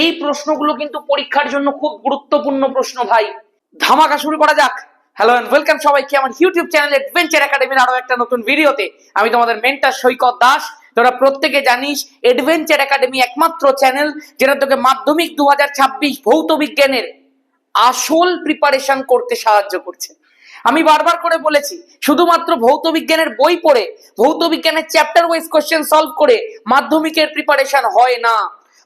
এই প্রশ্নগুলো কিন্তু পরীক্ষার জন্য খুব গুরুত্বপূর্ণ প্রশ্ন ভাই। ধামাকা শুরু করা যাক। হ্যালো এন্ড ওয়েলকাম সবাইকে আমার ইউটিউব চ্যানেল অ্যাডভেঞ্চার একাডেমির আরও একটা নতুন ভিডিওতে আমি তোমাদের মেন্টার সৈকত দাস। তোরা প্রত্যেকে জানিস অ্যাডভেঞ্চার একাডেমি একমাত্র চ্যানেল যেটা তোকে মাধ্যমিক দু হাজার ছাব্বিশ ভৌত বিজ্ঞানের আসল প্রিপারেশন করতে সাহায্য করছে। আমি বারবার করে বলেছি, শুধুমাত্র ভৌত বিজ্ঞানের বই পড়ে, ভৌত বিজ্ঞানের চ্যাপ্টার ওয়াইজ কোশ্চেন সলভ করে মাধ্যমিকের প্রিপারেশন হয় না।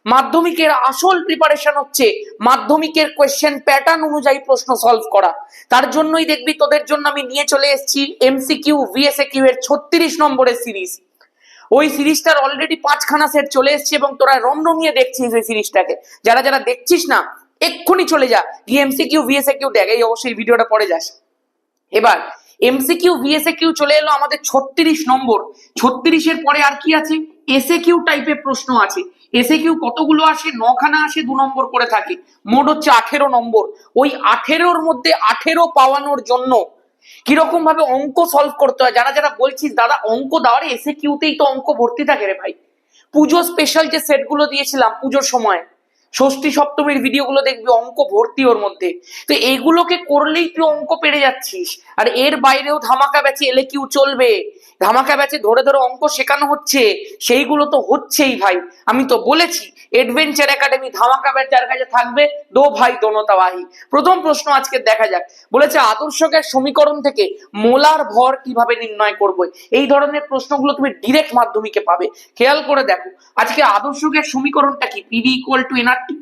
মাধ্যমিকের আসল প্রিপারেশন হচ্ছে মাধ্যমিকের কোয়েশ্চেন প্যাটার্ন অনুযায়ী প্রশ্ন সলভ করা। তার জন্যই দেখবি তোদের জন্য আমি নিয়ে চলে এসেছি এমসিকিউ ভিএসএকিউ এর ছত্রিশ নম্বরের সিরিজ ওই সিরিজটার অলরেডি পাঁচখানা সেট চলে এসেছে এবং তোরা রমরমিয়ে দেখছিস ওই সিরিজটাকে যারা যারা দেখছিস না, এক্ষুনি চলে যা। গিয়ে এমসিকিউ ভিএসএকিউ দেখ, এই অবশ্যই ভিডিওটা পরে যাস। এবার এমসিকিউ ভিএসএ কিউ চলে এলো আমাদের ছত্রিশ নম্বর। ছত্রিশের পরে আর কি আছে? এসএ কিউ টাইপের প্রশ্ন আছে। এসএ কিউ কতগুলো আসে, নখানা আসে, দু নম্বর করে থাকে। মোট হচ্ছে আঠেরো নম্বর। ওই আঠেরোর মধ্যে আঠেরো পাওয়ানোর জন্য কীরকম ভাবে অঙ্ক সলভ করতে হয়? যারা যারা বলছিস, দাদা, অঙ্ক দেওয়ার এসে কিউতেই তো অঙ্ক ভর্তি থাকে রে ভাই। পুজো স্পেশাল যে সেটগুলো দিয়েছিলাম পুজোর সময় ষষ্ঠী সপ্তমীর ভিডিওগুলো দেখবি, অঙ্ক ভর্তি ওর মধ্যে। তো এগুলোকে করলেই তুই অঙ্ক পেরে যাচ্ছিস। আর এর বাইরেও ধামাকা ব্যাচে এলে কিউ চলবে? ধামাকা ব্যাচে ধরে ধরে অঙ্ক শেখানো হচ্ছে। সেইগুলো তো হচ্ছেই ভাই। আমি তো বলেছি এডভেঞ্চার একাডেমি ধামাকা ব্যাচ যার কাছে থাকবে। দো ভাই দোনতাবাহি। প্রথম প্রশ্ন আজকে দেখা যাক। বলেছে আদর্শ গ্যাস সমীকরণ থেকে মোলার ভর কীভাবে নির্ণয় করব? এই ধরনের প্রশ্নগুলো তুমি ডিরেক্ট মাধ্যমিকে পাবে। খেয়াল করে দেখো। আজকে আদর্শ গ্যাস সমীকরণটা কি? পিভি ইকুয়াল টু এনআরটি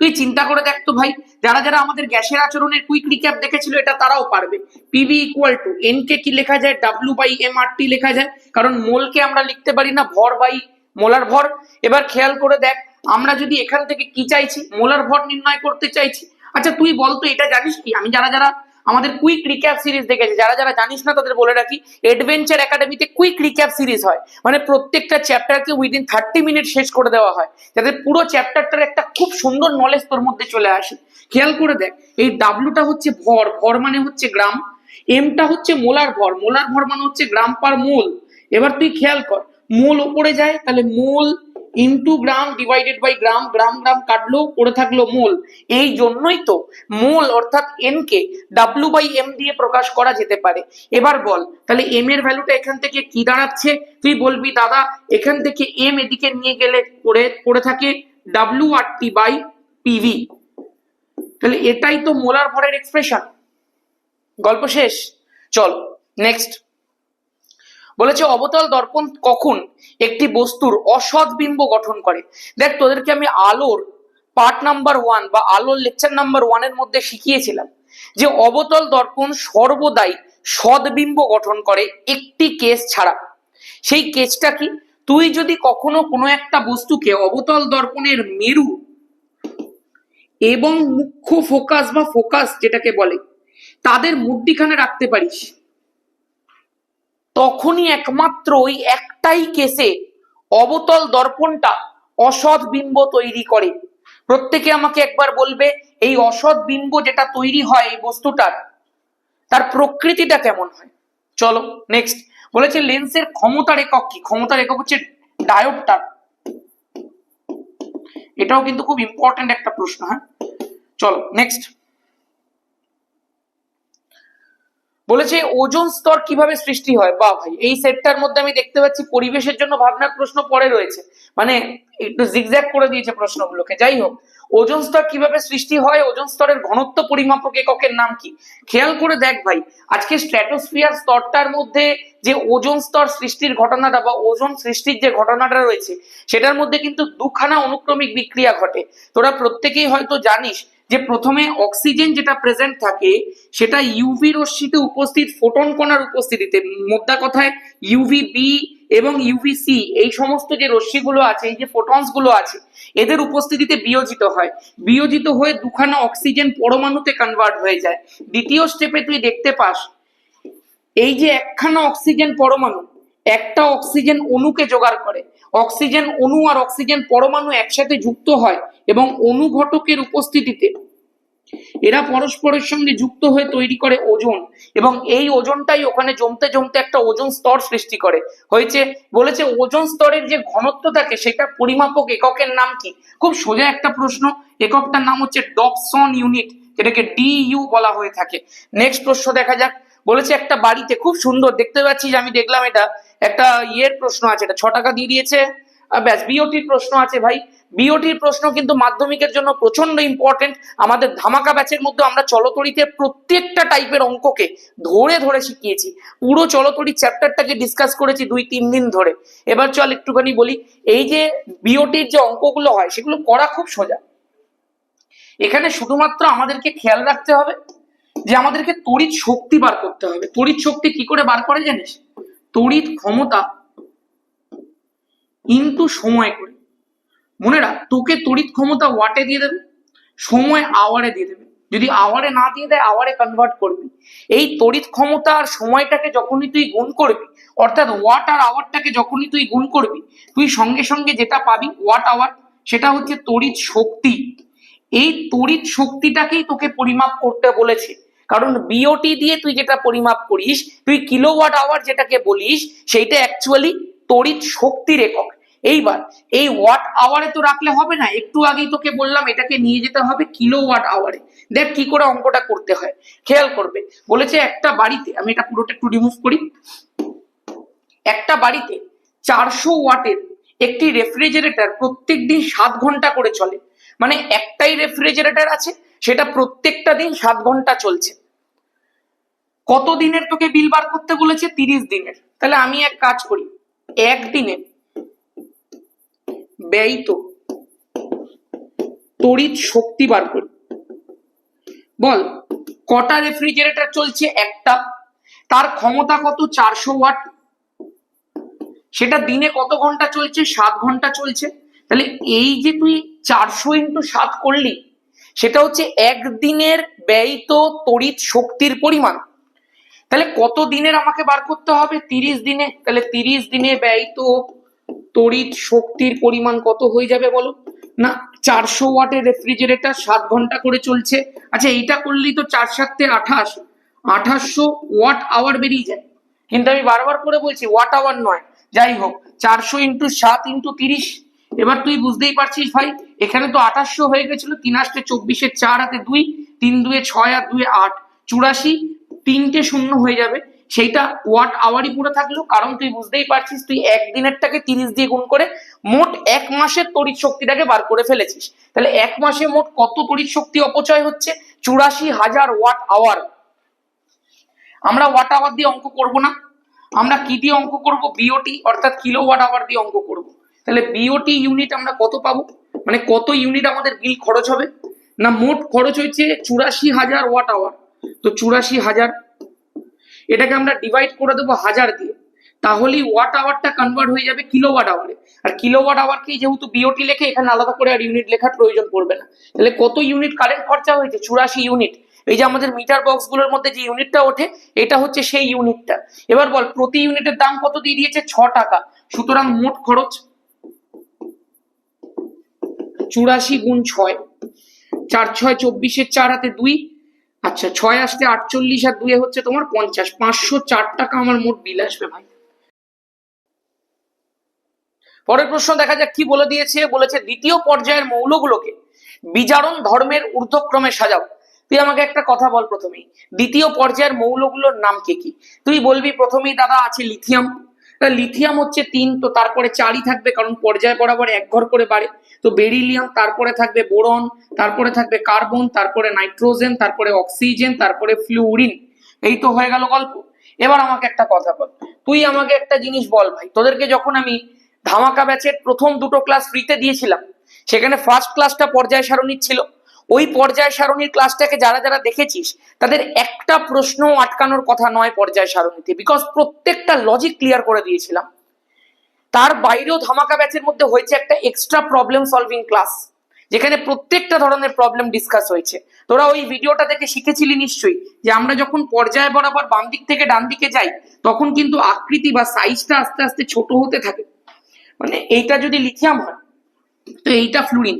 তুই চিন্তা করে দেখ তো ভাই। যারা যারা আমাদের গ্যাসের আচরণের কুইক রিক্যাপ দেখেছিল, এটা তারাও পারবে। PV equal to N K কি লেখা যায়? W by M R T লেখা যায়। কারণ মোলকে আমরা লিখতে পারি না, ভর বাই মোলার ভর। এবার খেয়াল করে দেখ, আমরা যদি এখান থেকে কি চাইছি? মোলার ভর নির্ণয় করতে চাইছি। আচ্ছা তুই বলতো এটা জানিস কি? আমি যারা যারা আমাদের কুইক রিক্যাপ সিরিজ দেখেছি, যারা যারা জানিস না, তাদের বলে রাখি অ্যাডভেঞ্চার একাডেমিতে কুইক রিক্যাপ সিরিজ হয়। মানে প্রত্যেকটা চ্যাপ্টারকে উইদিন থার্টি মিনিট শেষ করে দেওয়া হয়। যাতে পুরো চ্যাপ্টারটার একটা খুব সুন্দর নলেজ তোর মধ্যে চলে আসে। খেয়াল করে দেখ, এই ডাব্লুটা হচ্ছে ভর। ভর মানে হচ্ছে গ্রাম এমটা হচ্ছে মোলার ভর। মোলার ভর মানে হচ্ছে গ্রাম পার মোল। এবার তুই খেয়াল কর মোল ওপরে যায়, তাহলে mole into gram divided by gram gram gram কাটলো পড়ে থাকল মোল। এই জন্যই তো মোল অর্থাৎ N K W by M দিয়ে প্রকাশ করা যেতে পারে। এবার বল, তাহলে এম এর ভ্যালুটা এখান থেকে কি দাঁড়াচ্ছে? তুই বলবি, দাদা, এখান থেকে এম এদিকে নিয়ে গেলে পড়ে পড়ে থাকে W R T by PV তাহলে এটাই তো মোলার ভরের এক্সপ্রেশন গল্প শেষ। চল নেক্সট বলেছে অবতল দর্পণ কখন একটি বস্তুর অসৎ বিম্ব গঠন করে? দেখ, তোদেরকে আমি আলোর পার্ট নাম্বার ওয়ান বা আলোর লেকচার নাম্বার ওয়ানের মধ্যে শিখিয়েছিলাম যে অবতল দর্পণ সর্বদাই সদ্বিম্ব গঠন করে একটি কেস ছাড়া। সেই কেসটা কি? তুই যদি কখনো কোনো একটা বস্তুকে অবতল দর্পণের মেরু এবং মুখ্য ফোকাস বা ফোকাস যেটাকে বলে, তাদের মধ্যিখানে রাখতে পারিস। তখনই একমাত্র ওই একটাই কেসে অবতল দর্পণটা অসৎ বিম্ব তৈরি করে। প্রত্যেকে আমাকে একবার বলবে, এই অসৎ বিম্ব যেটা তৈরি হয় এই বস্তুটার, তার প্রকৃতিটা কেমন হয়? চলো নেক্সট বলেছে, লেন্সের ক্ষমতার একক কি? ক্ষমতার একক হচ্ছে ডায়োপটার এটাও কিন্তু খুব ইম্পর্টেন্ট একটা প্রশ্ন হ্যাঁ? চলো নেক্সট বলেছে, ওজোন স্তর কীভাবে সৃষ্টি হয়? বা ভাই, এই সেটটার মধ্যে আমি দেখতে পাচ্ছি পরিবেশের জন্য ভাবনার প্রশ্ন পরে রয়েছে। মানে একটু জিগজ্যাগ করে দিয়েছে প্রশ্নগুলোকে। যাই হোক, ওজোন স্তর কীভাবে সৃষ্টি হয়, ওজোন স্তরের ঘনত্ব পরিমাপক এককের নাম কি? খেয়াল করে দেখ ভাই, আজকে স্ট্র্যাটোস্ফিয়ার স্তরটার মধ্যে যে ওজোন স্তর সৃষ্টির ঘটনাটা বা ওজোন সৃষ্টির যে ঘটনাটা রয়েছে, সেটার মধ্যে কিন্তু দুখানা অনুক্রমিক বিক্রিয়া ঘটে। তোরা প্রত্যেকেই হয়তো জানিস যে প্রথমে অক্সিজেন যেটা প্রেজেন্ট থাকে, সেটা ইউভি রশ্মিতে উপস্থিত ফোটন কণার উপস্থিতিতে, মোদ্দা কথায় ইউভি বি এবং ইউভিসি এই সমস্ত যে রশ্মিগুলো আছে, এই যে ফোটনসগুলো আছে, এদের উপস্থিতিতে বিয়োজিত হয়। বিয়োজিত হয়ে দুখানা অক্সিজেন পরমাণুতে কনভার্ট হয়ে যায়। দ্বিতীয় স্টেপে তুই দেখতে পাস, এই যে একখানা অক্সিজেন পরমাণু, একটা অক্সিজেন অণুকে জোগাড় করে। অক্সিজেন অণু আর অক্সিজেন পরমাণু একসাথে যুক্ত হয় এবং অণু ঘটকের উপস্থিতিতে এরা পরস্পরের সঙ্গে যুক্ত হয়ে তৈরি করে ওজন এবং এই ওজনটাই ওখানে জমতে জমতে একটা ওজন স্তর সৃষ্টি করে। হয়েছে, বলেছে ওজন স্তরের যে ঘনত্ব থাকে সেটা পরিমাপক এককের নাম কি? খুব সোজা একটা প্রশ্ন, এককটার নাম হচ্ছে ডপসন ইউনিট, যেটাকে ডিইউ বলা হয়ে থাকে। নেক্সট প্রশ্ন দেখা যাক। বলেছে একটা বাড়িতে, খুব সুন্দর, দেখতে পাচ্ছি যে আমি দেখলাম এটা, একটা ইয়ের প্রশ্ন আছে, এটা ছ টাকা দিয়ে দিয়েছে। ব্যাস বিওটির প্রশ্ন আছে ভাই। বিওটির প্রশ্ন কিন্তু মাধ্যমিকের জন্য প্রচণ্ড ইম্পর্টেন্ট আমাদের ধামাকা ব্যাচের মধ্যে আমরা চলতরিতে প্রত্যেকটা টাইপের অঙ্ককে ধরে ধরে শিখিয়েছি। পুরো চলতরি চ্যাপ্টারটাকে ডিসকাস করেছি দুই, তিন দিন ধরে। এবার চল একটুখানি বলি, এই যে বিওটির যে অঙ্কগুলো হয়, সেগুলো করা খুব সোজা। এখানে শুধুমাত্র আমাদেরকে খেয়াল রাখতে হবে যে আমাদেরকে তড়িৎ শক্তি বার করতে হবে। তড়িৎ শক্তি কি করে বার করে জানিস? তড়িৎ ক্ষমতা ইনটু সময় করে। মনে রাখ, তোকে তড়িৎ ক্ষমতা ওয়াটে দিয়ে দেবে, সময় আওয়ারে দিয়ে দেবে। যদি আওয়ারে না দিয়ে দেয় আওয়ারে কনভার্ট করবি। এই তড়িৎ ক্ষমতা আর সময়টাকে যখনই তুই গুণ করবি, অর্থাৎ ওয়াট আর আওয়ারটাকে যখনই তুই গুণ করবি, তুই সঙ্গে সঙ্গে যেটা পাবি ওয়াট আওয়ার সেটা হচ্ছে তড়িৎ শক্তি। এই তড়িৎ শক্তিটাকেই তোকে পরিমাপ করতে বলেছে। কারণ বিওটি দিয়ে তুই যেটা পরিমাপ করিস, তুই কিলোওয়াট আওয়ার যেটাকে বলিস, সেইটা অ্যাকচুয়ালি তড়িৎ শক্তির একক এইবার, এই ওয়াট আওয়ারে তো রাখলে হবে না, একটু আগেই তোকে বললাম এটাকে নিয়ে যেতে হবে কিলো ওয়াট আওয়ারে দেখ কি করে অঙ্কটা করতে হয়। খেয়াল করবে, বলেছে একটা বাড়িতে, আমি এটা পুরোটা একটু রিমুভ করি, একটা বাড়িতে চারশো ওয়াটের একটি রেফ্রিজারেটর প্রত্যেক দিন সাত ঘণ্টা করে চলে। মানে একটাই রেফ্রিজারেটর আছে, সেটা প্রত্যেকটা দিন সাত ঘণ্টা চলছে। কত দিনের তোকে বিল বার করতে বলেছে? তিরিশ দিনের। তাহলে আমি এক কাজ করি, একদিনে ব্যয়িত। তড়িৎ শক্তি বার করি। বল, কটা রেফ্রিজারেটর চলছে একটা? তার ক্ষমতা কত? চারশো ওয়াট। সেটা দিনে কত ঘণ্টা চলছে? সাত ঘণ্টা চলছে। তাহলে এই যে তুই চারশো ইন্টু সাত করলি, সেটা হচ্ছে একদিনের ব্যয়িত তড়িৎ শক্তির পরিমাণ। তাহলে কত দিনের আমাকে বার করতে হবে? তিরিশ দিনে। তাহলে তিরিশ দিনে ব্যয়িত তড়িৎ শক্তির পরিমাণ কত হয়ে যাবে বলো? না, চারশো ওয়াটের রেফ্রিজারেটর সাত ঘণ্টা করে চলছে। আচ্ছা এইটা করলেই তো চার সাতে আঠাশ। আঠাশশো ওয়াট আওয়ার বেরিয়ে যায়। কিন্তু আমি বারবার করে বলছি ওয়াট আওয়ার নয়। যাই হোক, চারশো ইন্টু সাত ইন্টু তিরিশ। এবার তুই বুঝতেই পারছিস ভাই, এখানে তো আঠাশশো হয়ে গেছিল, তিন আসতে চব্বিশে চার, হাতে দুই, তিন দুয়ে ছয় আর দুয়ে আট। চুরাশি তিনটে শূন্য হয়ে যাবে। সেইটা ওয়াট আওয়ারই পুরো থাকল, কারণ তুই বুঝতেই পারছিস, তুই একদিনেরটাকে তিরিশ দিয়ে গুণ করে মোট এক মাসের তড়িৎ শক্তিটাকে বার করে ফেলেছিস। তাহলে এক মাসে মোট কত তড়িৎ শক্তি অপচয় হচ্ছে? চুরাশি হাজার ওয়াট আওয়ার আমরা ওয়াট আওয়ার দিয়ে অঙ্ক করব না। আমরা কি দিয়ে অঙ্ক করব? বিওটি অর্থাৎ কিলো ওয়াট আওয়ার দিয়ে অঙ্ক করব। তাহলে বিওটি ইউনিট আমরা কত পাবো? মানে কত ইউনিট আমাদের বিল খরচ হবে? না, মোট খরচ হয়েছে চুরাশি হাজার ওয়াট আওয়ার তো চুরাশি হাজার এটাকে আমরা ডিভাইড করে দেবো হাজার দিয়ে। তাহলেই ওয়াট আওয়ারটা কনভার্ট হয়ে যাবে কিলোওয়াট আওয়ারে আর কিলোওয়াট আওয়ারকেই যেহেতু বিওটি লেখে, এখানে আলাদা করে আর ইউনিট লেখার প্রয়োজন পড়বে না। তাহলে কত ইউনিট কারেন্ট খরচা হয়েছে? চুরাশি ইউনিট এই যে আমাদের মিটার বক্সগুলোর মধ্যে যে ইউনিটটা ওঠে, এটা হচ্ছে সেই ইউনিটটা এবার বল, প্রতি ইউনিটের দাম কত দিয়ে দিয়েছে? ছ টাকা। সুতরাং মোট খরচ চুরাশি গুণ ছয়। চার ছয়, চব্বিশের চার হাতে দুই। আচ্ছা ছয় আসতে আটচল্লিশ আর দুয়ে হচ্ছে তোমার পঞ্চাশ। পাঁচশো চার টাকা আমার মোট বিল আসবে ভাই। পরের প্রশ্ন দেখা যাক কি বলে দিয়েছে। বলেছে, দ্বিতীয় পর্যায়ের মৌলগুলোকে বিজারণ ধর্মের ঊর্ধ্বক্রমে সাজাও। তুই আমাকে একটা কথা বল প্রথমেই। দ্বিতীয় পর্যায়ের মৌলগুলোর নাম কে কি? তুই বলবি, প্রথমেই দাদা আছে লিথিয়াম। লিথিয়াম হচ্ছে তিন, তো তারপরে চারই থাকবে, কারণ পর্যায় বরাবর এক ঘর করে বাড়ে। তো বেরিলিয়াম, তারপরে থাকবে বোরন, তারপরে থাকবে কার্বন, তারপরে নাইট্রোজেন, তারপরে অক্সিজেন, তারপরে ফ্লুরিন। এই তো হয়ে গেল গল্প। এবার আমাকে একটা কথা বল। তুই আমাকে একটা জিনিস বল ভাই। তোদেরকে যখন আমি ধামাকা ব্যাচের প্রথম দুটো ক্লাস ফ্রিতে দিয়েছিলাম, সেখানে ফার্স্ট ক্লাসটা পর্যায় সারণীর ছিল। ওই পর্যায় সারণীর ক্লাসটাকে যারা যারা দেখেছিস, তাদের একটা প্রশ্ন আটকানোর কথা নয় পর্যায় সারণীতে। বিকজ প্রত্যেকটা লজিক ক্লিয়ার করে দিয়েছিলাম। তার বাইরেও ধামাকা ব্যাচের মধ্যে হয়েছে একটা এক্সট্রা প্রবলেম সলভিং ক্লাস যেখানে প্রত্যেকটা ধরনের প্রবলেম ডিসকাস হয়েছে। তোরা ওই ভিডিওটা দেখে শিখেছিলি নিশ্চয়ই, যে আমরা যখন পর্যায় বরাবর বাম দিক থেকে ডান দিকে যাই, তখন কিন্তু আকৃতি বা সাইজটা আস্তে আস্তে ছোট হতে থাকে। মানে এইটা যদি লিথিয়াম হয়, তো এইটা ফ্লুরিন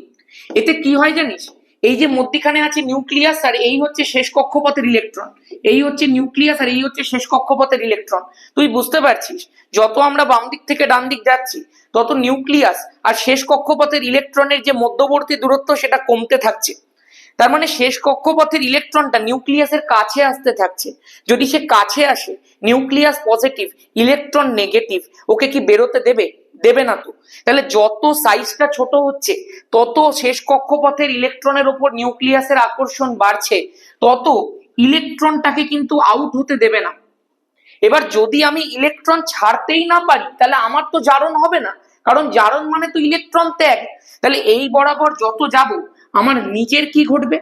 এতে কি হয় জানিস? এই যে মধ্যিখানে আছে নিউক্লিয়াস আর এই হচ্ছে শেষ কক্ষপথের ইলেকট্রন। এই হচ্ছে নিউক্লিয়াস আর এই হচ্ছে শেষ কক্ষপথের ইলেকট্রন। তুই বুঝতে পারছিস? যত আমরা বাম দিক থেকে ডান দিক যাচ্ছি, তত নিউক্লিয়াস আর শেষ কক্ষপথের ইলেকট্রনের যে মধ্যবর্তী দূরত্ব সেটা কমতে থাকছে। তার মানে শেষ কক্ষপথের ইলেকট্রনটা নিউক্লিয়াসের কাছে আসতে থাকছে। যদি সে কাছে আসে, nucleus positive, electron negative, okay কি বেরোতে দেবে? দেবে না তো। তাহলে যত সাইজটা ছোট হচ্ছে, তত শেষ কক্ষপথের ইলেকট্রনের ওপর নিউক্লিয়াসের আকর্ষণ বাড়ছে, তত ইলেকট্রনটাকে কিন্তু আউট হতে দেবে না। এবার যদি আমি ইলেকট্রন ছাড়তেই না পারি, তাহলে আমার তো জারণ হবে না। কারণ জারণ মানে তো ইলেকট্রন ত্যাগ। তাহলে এই বরাবর যত যাব, আমার নিজের কি ঘটবে?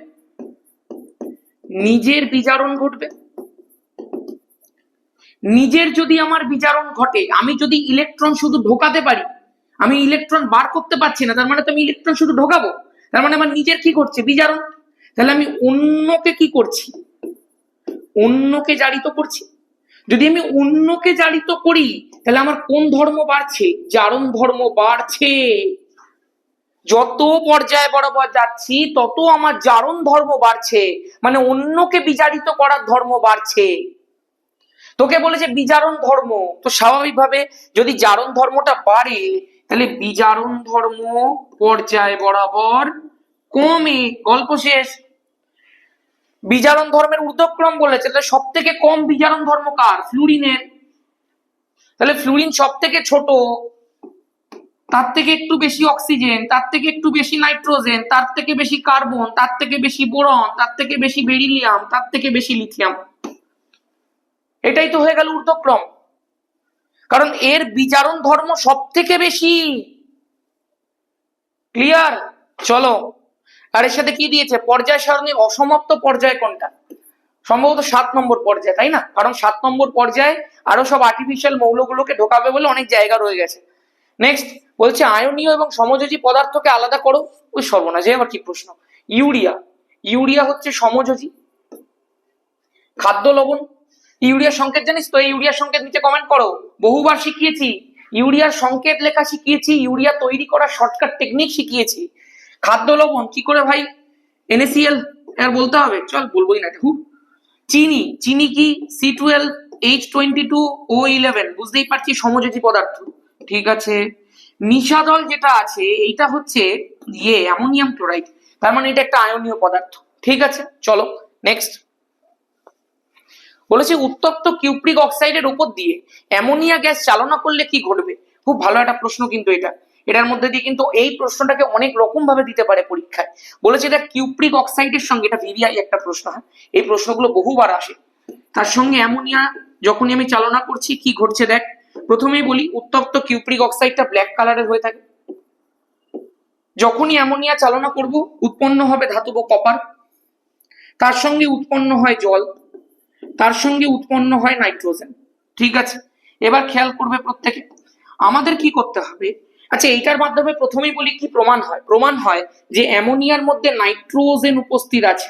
নিজের বিজারণ ঘটবে। নিজের যদি আমার বিচারণ ঘটে, আমি যদি ইলেকট্রন শুধু ঢোকাতে পারি, আমি ইলেকট্রন বার করতে পারছি না, তার মানে তো আমি ইলেকট্রন শুধু ঢোকাবো, তার মানে আমার নিজের কি করছে বিচারণ? তাহলে আমি অন্যকে কি করছি? অন্যকে জারিত করছি? যদি আমি অন্যকে জারিত করি, তাহলে আমার কোন ধর্ম বাড়ছে? জারণ ধর্ম বাড়ছে। যত পর্যায়ে বরাবর যাচ্ছি, তত আমার জারণ ধর্ম বাড়ছে মানে অন্যকে বিচারিত করার ধর্ম বাড়ছে। তোকে বলেছে বিজারণ ধর্ম। তো স্বাভাবিকভাবে যদি জারণ ধর্মটা বাড়ে তাহলে বিজারণ ধর্ম পর্যায় বরাবর কমে। গল্প শেষ। বিজারণ ধর্মের ঊর্ধ্বক্রম বলেছে, তাহলে সব থেকে কম বিজারণ ধর্ম কার? ফ্লুরিনের। তাহলে ফ্লুরিন সব থেকে ছোট, তার থেকে একটু বেশি অক্সিজেন, তার থেকে একটু বেশি নাইট্রোজেন, তার থেকে বেশি কার্বন, তার থেকে বেশি বোরন, তার থেকে বেশি বেরিলিয়াম, তার থেকে বেশি লিথিয়াম। এটাই তো হয়ে গেল ঊর্ধ্বক্রম। কারণ এর বিচারণ ধর্ম সব থেকে বেশি। ক্লিয়ার? চলো। আর এর সাথে কি দিয়েছে? পর্যায় সারণীর অসমাপ্ত পর্যায় কোনটা? সম্ভবত সাত নম্বর পর্যায়ে, তাই না? কারণ সাত নম্বর পর্যায়ে আরও সব আর্টিফিশিয়াল মৌলগুলোকে ঢোকাবে বলে অনেক জায়গা রয়ে গেছে। নেক্সট বলছে আয়নীয় এবং সমযোজী পদার্থকে আলাদা করো। ওই সর্বনাশ আবার কি প্রশ্ন? ইউরিয়া। ইউরিয়া হচ্ছে সমযোজী। খাদ্য লবণ ইউরিয়ার সংকেত জানিস তো? এই ইউরিয়ার সংকেত নিচে কমেন্ট করো। বহুবার শিখিয়েছি। ইউরিয়ার সংকেত লেখা শিখিয়েছি, ইউরিয়া তৈরি করার শর্টকাট টেকনিক শিখিয়েছি। খাদ্য লবণ, কি করে ভাই? এনএসিএল আর বলতে হবে? চল, বলবোই না খুব চিনি চিনি কি? C twelve H twenty two O eleven বুঝতেই পারছি সমযোজী পদার্থ। ঠিক আছে। নিশাদল যেটা আছে, এইটা হচ্ছে ইয়ে অ্যামোনিয়াম ক্লোরাইড। তার মানে এটা একটা আয়নীয় পদার্থ। ঠিক আছে, চলো নেক্সট বলেছে, উত্তপ্ত কিউপ্রিক অক্সাইডের উপর দিয়ে অ্যামোনিয়া গ্যাস চালনা করলে কি ঘটবে? খুব ভালো একটা প্রশ্ন কিন্তু এটা। এটার মধ্যে দিয়ে কিন্তু এই প্রশ্নটাকে অনেক রকম ভাবে দিতে পারে পরীক্ষায়। বলেছে এটা কিউপ্রিক অক্সাইডের সঙ্গে, এটা ভিভিআই একটা প্রশ্ন, হয়? এই প্রশ্নগুলো বহুবার আসে। তার সঙ্গে অ্যামোনিয়া, যখনই আমি চালনা করছি, কি ঘটছে দেখ? প্রথমেই বলি, উত্তপ্ত কিউপ্রিক অক্সাইডটা ব্ল্যাক কালারের হয়ে থাকে। যখনই অ্যামোনিয়া চালনা করব, উৎপন্ন হবে ধাতব কপার। তার সঙ্গে উৎপন্ন হয় জল। তার সঙ্গে উৎপন্ন হয় নাইট্রোজেন। ঠিক আছে? এবার খেয়াল করবে প্রত্যেকে। আমাদের কি করতে হবে? আচ্ছা এইটার মাধ্যমে প্রথমেই বলি কি প্রমাণ হয়। প্রমাণ হয় যে অ্যামোনিয়ার মধ্যে নাইট্রোজেন উপস্থিত আছে।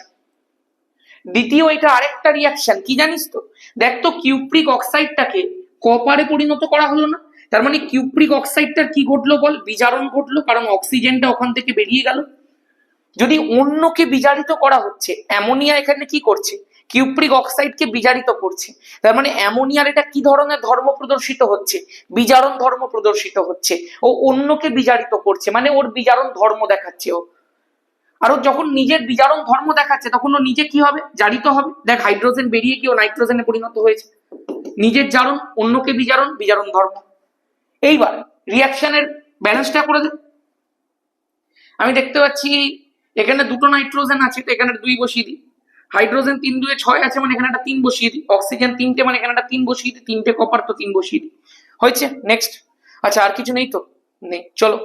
দ্বিতীয়, এটা আরেকটা রিয়াকশন কি জানিস তো? দেখ তো কিউপ্রিক অক্সাইডটাকে কপারে পরিণত করা হলো না। তার মানে কিউপ্রিক অক্সাইডটার কি ঘটলো বল? বিজারণ ঘটলো, কারণ অক্সিজেনটা ওখান থেকে বেরিয়ে গেল। যদি অন্যকে বিজারিত করা হচ্ছে, অ্যামোনিয়া এখানে কি করছে? কিউপ্রিক অক্সাইডকে বিজারিত করছে। তার মানে অ্যামোনিয়ার এটা কি ধরনের ধর্ম প্রদর্শিত হচ্ছে? বিজারণ ধর্ম প্রদর্শিত হচ্ছে। ও অন্যকে বিজারিত করছে। মানে ওর বিজারণ ধর্ম দেখাচ্ছে ও। আর ও যখন নিজের বিজারণ ধর্ম দেখাচ্ছে, তখন ও নিজে কি হবে? জারিত হবে। দেখ, হাইড্রোজেন বেরিয়ে গিয়ে নাইট্রোজেনে পরিণত হয়েছে। নিজের জারণ, অন্যকে বিজারণ বিজারণ ধর্ম। এইবার রিয়াকশনের ব্যালেন্সটা করে দে। আমি দেখতে পাচ্ছি, এখানে দুটো নাইট্রোজেন আছে, তো এখানে দুই বসিয়ে দিই। হাইড্রোজেন তিন দুয়ে ছয় আছে মানে এখানে একটা তিন বসিয়ে দিই। অক্সিজেন তিনটে মানে এখানে একটা তিন বসিয়ে দিই, তিনটে কপার তো তিন বসিয়ে দিই। হয়েছে? নেক্সট আচ্ছা আর কিছু নেই তো? নেই। চলো।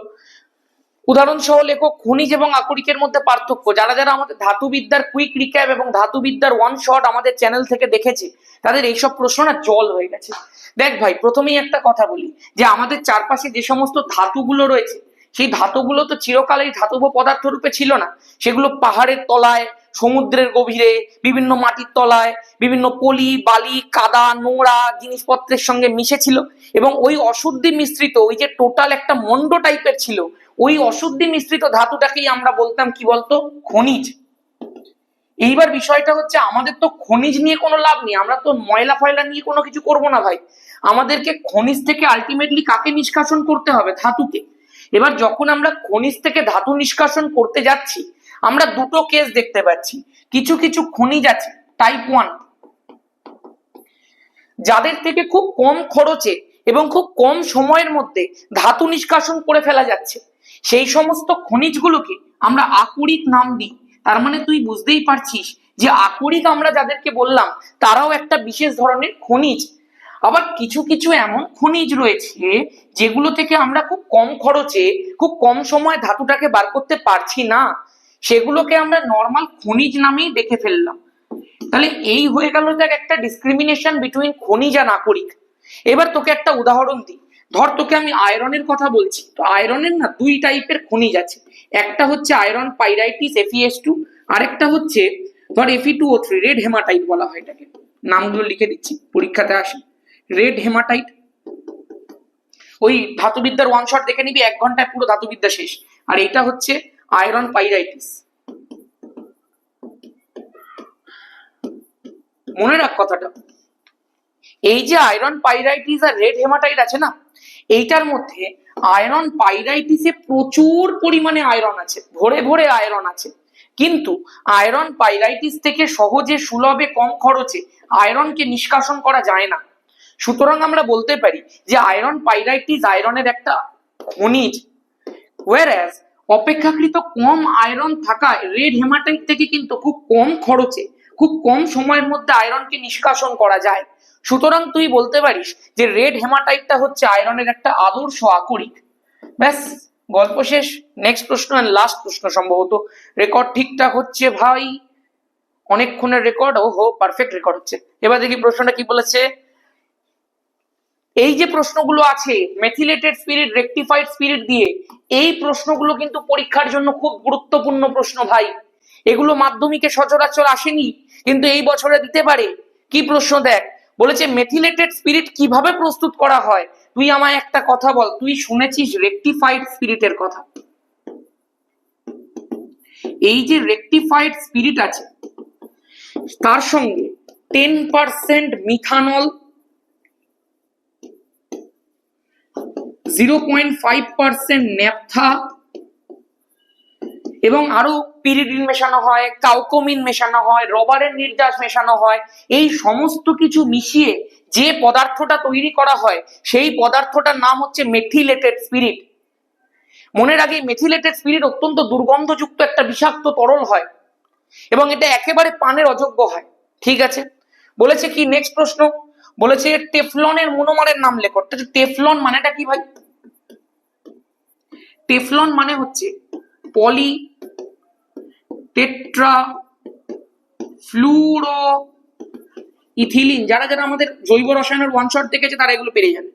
উদাহরণ সহ লেখক খনিজ এবং আকরিকের মধ্যে পার্থক্য। যারা যারা আমাদের ধাতুবিদ্যার কুইক রিক্যাপ এবং ধাতুবিদ্যার ওয়ান শট আমাদের চ্যানেল থেকে দেখেছে, তাদের এইসব প্রশ্ন না জল হয়ে গেছে। দেখ ভাই, প্রথমেই একটা কথা বলি, যে আমাদের চারপাশে যে সমস্ত ধাতুগুলো রয়েছে, সেই ধাতুগুলো তো চিরকালেই ধাতব পদার্থ রূপে ছিল না। সেগুলো পাহাড়ের তলায় সমুদ্রের গভীরে, বিভিন্ন মাটির তলায়, বিভিন্ন পলি বালি, কাদা, নোংরা জিনিসপত্রের সঙ্গে মিশেছিল এবং ওই অশুদ্ধি মিশ্রিত, ওই যে টোটাল একটা মন্ড টাইপের ছিল, ওই অশুদ্ধি মিশ্রিত ধাতুটাকেই আমরা বলতাম কি বলতো? খনিজ। এইবার বিষয়টা হচ্ছে আমাদের তো খনিজ নিয়ে কোনো লাভ নেই, আমরা তো ময়লা ফয়লা নিয়ে কোনো কিছু করব না ভাই। আমাদেরকে খনিজ থেকে আলটিমেটলি কাকে নিষ্কাশন করতে হবে? ধাতুকে। এবার যখন আমরা খনিজ থেকে ধাতু নিষ্কাশন করতে যাচ্ছি আমরা দুটো কেস দেখতে পাচ্ছি। কিছু কিছু খনিজ আছে টাইপ ওয়ান যাদের থেকে খুব কম খরচে এবং খুব কম সময়ের মধ্যে ধাতু নিষ্কাশন করে ফেলা যাচ্ছে, সেই সমস্ত খনিজগুলোকে আমরা আকরিক নাম দিই। তার মানে তুই বুঝতেই পারছিস যে আকরিক আমরা যাদেরকে বললাম, তারাও একটা বিশেষ ধরনের খনিজ। আবার কিছু কিছু এমন খনিজ রয়েছে, যেগুলো থেকে আমরা খুব কম খরচে, খুব কম সময় ধাতুটাকে বার করতে পারছি না। সেগুলোকে আমরা নর্মাল খনিজ নামেই দেখে ফেললাম। তাহলে এই হয়ে গেল দেখ একটা ডিসক্রিমিনেশন বিটুইন খনিজ আর আকরিক এবার তোকে একটা উদাহরণ দিই। ধর তোকে আমি আয়রনের কথা বলছি। তো আয়রনের না দুই টাইপের খনিজ আছে। একটা হচ্ছে আয়রন পাইরাইটিস এফিএস টু আরেকটা হচ্ছে ধর F E two O three red haematite বলা হয় এটাকে। নামগুলো লিখে দিচ্ছি, পরীক্ষাতে আসে রেড হেমাটাইট ওই ধাতুবিদ্যার ওয়ান শট দেখে নিবি, এক ঘন্টায় পুরো ধাতুবিদ্যা শেষ। আর এটা হচ্ছে আয়রন পাইরাইটিস মনে রাখ কথাটা। এই যে আয়রন পাইরাইটিস আর রেড হেমাটাইট আছে না, এইটার মধ্যে আয়রন পাইরাইটিসে প্রচুর পরিমাণে আয়রন আছে, ভরে ভরে আয়রন আছে। কিন্তু আয়রন পাইরাইটিস থেকে সহজে, সুলভে, কম খরচে আয়রনকে নিষ্কাশন করা যায় না। সুতরাং আমরা বলতে পারি যে আয়রন পাইরাইটিস আয়রনের একটা খনিজ। ওয়ারাস অপেক্ষাকৃত কম আয়রন থাকায় রেড হেমাটাইট থেকে কিন্তু খুব কম খরচে, খুব কম সময়ের মধ্যে আয়রনকে নিষ্কাশন করা যায়। সুতরাং তুই বলতে পারিস যে রেড হেমাটাইটটা হচ্ছে আয়রনের একটা আদর্শ আকরিক। ব্যাস, গল্প শেষ। নেক্সট প্রশ্ন অ্যান্ড লাস্ট প্রশ্ন সম্ভবত। রেকর্ড ঠিকঠাক হচ্ছে ভাই? অনেকক্ষণের রেকর্ড ও হো পারফেক্ট রেকর্ড হচ্ছে। এবার দেখি প্রশ্নটা কি বলেছে? এই যে প্রশ্নগুলো আছে মেথিলেটেড স্পিরিট রেকটিফাইড স্পিরিট দিয়ে, এই প্রশ্নগুলো কিন্তু পরীক্ষার জন্য খুব গুরুত্বপূর্ণ প্রশ্ন ভাই। এগুলো মাধ্যমিকে সচরাচর আসেনি, কিন্তু এই বছরে দিতে পারে। কি প্রশ্ন দেখ? বলেছে মেথিলেটেড স্পিরিট কীভাবে প্রস্তুত করা হয়? তুই আমায় একটা কথা বল, তুই শুনেছিস রেকটিফাইড স্পিরিটের কথা? এই যে রেকটিফাইড স্পিরিট আছে, তার সঙ্গে ten percent methanol zero point five percent naphtha এবং আরও পিরিডিন মেশানো হয়, কাউকোমিন মেশানো হয়, রবারের নির্যাস মেশানো হয়। এই সমস্ত কিছু মিশিয়ে যে পদার্থটা তৈরি করা হয়, সেই পদার্থটার নাম হচ্ছে মেথিলেটেড স্পিরিট মনে রাখে মেথিলেটেড স্পিরিট অত্যন্ত দুর্গন্ধযুক্ত একটা বিষাক্ত তরল হয় এবং এটা একেবারে পানের অযোগ্য হয়। ঠিক আছে? বলেছে কি? নেক্সট প্রশ্ন। বলেছে টেফলনের মনোমারের নাম লেখো। টেফলন মানেটা কি ভাই? টেফলন মানে হচ্ছে পলি টেট্রা ফ্লুরো ইথিলিন যারা যারা আমাদের জৈব রসায়নের ওয়ান শট দেখেছে, তারা এগুলো পেরে যাবে।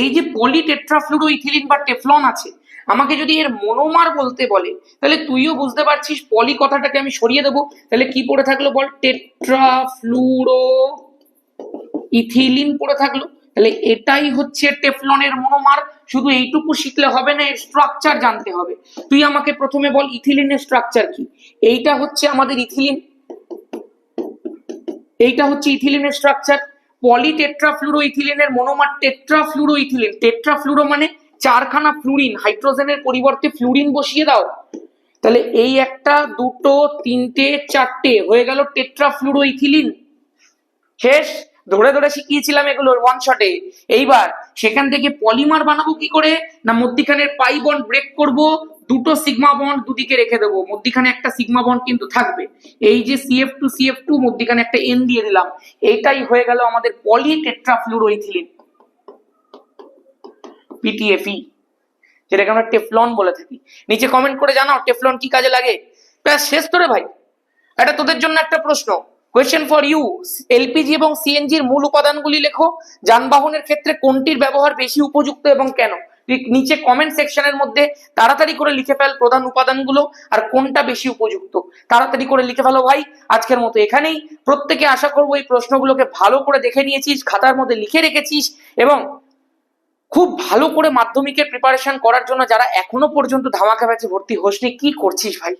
এই যে পলি টেট্রাফ্লুরো ইথিলিন বা টেফলন আছে, আমাকে যদি এর মনোমার বলতে বলে, তাহলে তুইও বুঝতে পারছিস পলি কথাটাকে আমি সরিয়ে দেবো। তাহলে কি পড়ে থাকল বল? টেট্রাফ্লুরো ইথিলিন পড়ে থাকল। তাহলে এটাই হচ্ছে টেফলনের মনোমার। শুধু এইটুকু শিখলে হবে না, এর স্ট্রাকচার জানতে হবে। তুই আমাকে প্রথমে বল, ইথিলিনের স্ট্রাকচার কি? এইটা হচ্ছে আমাদের ইথিলিন। এইটা হচ্ছে ইথিলিনের স্ট্রাকচার পলি টেট্রাফ্লুরো ইথিলিনের মনোমার টেট্রাফ্লুরো ইথিলিন টেট্রাফ্লুরো মানে চারখানা ফ্লুরিন হাইড্রোজেনের পরিবর্তে ফ্লুরিন বসিয়ে দাও। তাহলে এই একটা, দুটো, তিনটে, চারটে হয়ে গেল টেট্রাফ্লুরো ইথিলিন শেষ। ধরে ধরে শিখিয়েছিলাম এগুলো ওয়ান শটে এইবার সেখান থেকে পলিমার বানাবো কি করে? না মধ্যিখানের পাই বন্ড ব্রেক করব, দুটো সিগমা বন্ড দুদিকে রেখে দেবো। মধ্যিখানে একটা সিগমা বন্ড কিন্তু থাকবে। এই যে সিএফ টু সিএফ টু মধ্যিখানে একটা এন দিয়ে দিলাম। এটাই হয়ে গেল আমাদের পলি টেট্রাফ্লুরোইথিলিন পিটিএফই যেটাকে আমরা টেফলন বলে থাকি। নিচে কমেন্ট করে জানাও টেফলন কি কাজে লাগে? ব্যাস, শেষ তো রে ভাই। এটা তোদের জন্য একটা প্রশ্ন। কোয়েশ্চেন ফর ইউ এলপিজি এবং সিএনজির মূল উপাদানগুলি লেখো। যানবাহনের ক্ষেত্রে কোনটির ব্যবহার বেশি উপযুক্ত এবং কেন? নিচে কমেন্ট সেকশনের মধ্যে তাড়াতাড়ি করে লিখে ফেল প্রধান উপাদানগুলো আর কোনটা বেশি উপযুক্ত। তাড়াতাড়ি করে লিখে ফেলো ভাই, আজকের মতো এখানেই। প্রত্যেকে আশা করব এই প্রশ্নগুলোকে ভালো করে দেখে নিয়েছিস, খাতার মধ্যে লিখে রেখেছিস এবং খুব ভালো করে মাধ্যমিকের প্রিপারেশন করার জন্য যারা এখনও পর্যন্ত ধামাকা ব্যাচে ভর্তি হোসনি, কি করছিস ভাই?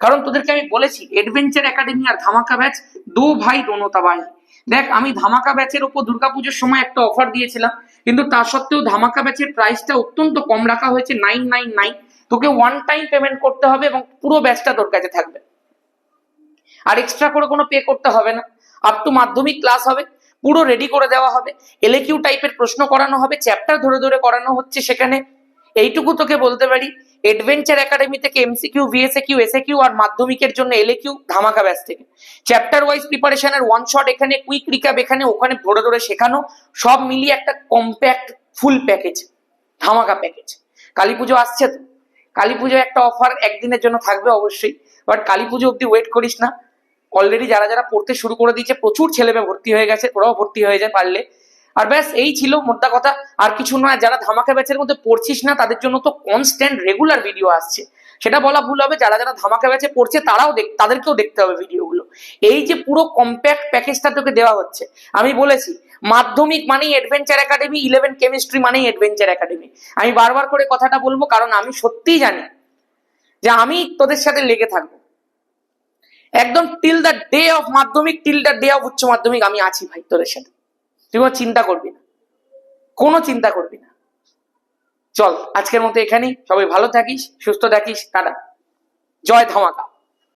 কারণ তোদেরকে আমি বলেছি এডভেঞ্চার একাডেমি আর ধামাকা ব্যাচ দো ভাই দোনোতা ভাই। দেখ, আমি ধামাকা ব্যাচের ওপর দুর্গাপুজোর সময় একটা অফার দিয়েছিলাম, কিন্তু তা সত্ত্বেও ধামাকা ব্যাচের প্রাইসটা অত্যন্ত কম রাখা হয়েছে নাইন নাইন নাইন তোকে ওয়ান টাইম পেমেন্ট করতে হবে এবং পুরো ব্যাচটা তোর কাছে থাকবে। আর এক্সট্রা করে কোনো পে করতে হবে না। আপ টু মাধ্যমিক ক্লাস হবে, পুরো রেডি করে দেওয়া হবে। এলএকিউ টাইপের প্রশ্ন করানো হবে চ্যাপ্টার ধরে ধরে করানো হচ্ছে সেখানে। এইটুকু তোকে বলতে পারি এডভেঞ্চার একাডেমি থেকে এমসিকিউ ভিএসএকিউ এসএকিউ আর মাধ্যমিকের জন্য এলএকিউ ধামাকা ব্যাস থেকে। চ্যাপ্টার ওয়াইজ প্রিপারেশনের ওয়ান শট এখানে কুইক রিক্যাপ এখানে, ওখানে ধরে ধরে শেখানো, সব মিলিয়ে একটা কম্প্যাক্ট ফুল প্যাকেজ ধামাকা প্যাকেজ কালী পুজো আসছে তো? কালী পুজো একটা অফার একদিনের জন্য থাকবে অবশ্যই বাট কালী পুজো অব্দি ওয়েট করিস না। অলরেডি যারা যারা পড়তে শুরু করে দিয়েছে, প্রচুর ছেলে মেয়ে ভর্তি হয়ে গেছে, ওরাও ভর্তি হয়ে যায় পারলে। আর ব্যাস, এই ছিল মোদ্দা কথা। আর কিছু নয় যারা ধামাকা ব্যাচের মধ্যে পড়ছিস না, তাদের জন্য তো কনস্ট্যান্ট রেগুলার ভিডিও আসছে। সেটা বলা ভুল হবে, যারা যারা ধামাকা ব্যাচে পড়ছে, তারাও দেখ, তাদেরকেও দেখতে হবে ভিডিওগুলো এই যে পুরো কম্প্যাক্ট প্যাকেজটা তোকে দেওয়া হচ্ছে, আমি বলেছি, মাধ্যমিক মানেই অ্যাডভেঞ্চার একাডেমি ইলেভেন কেমিস্ট্রি মানেই অ্যাডভেঞ্চার একাডেমি আমি বারবার করে কথাটা বলব, কারণ আমি সত্যিই জানি যে আমি তোদের সাথে লেগে থাকব। একদম till the day of Madhyamik till the day of Uchcha Madhyamik আমি আছি ভাই তোদের সাথে। তুই কোনো চিন্তা করবি না। কোনো চিন্তা করবি না। চল, আজকের মতো এখানেই। সবাই ভালো থাকিস, সুস্থ থাকিস, টাটা। জয় ধামাকা।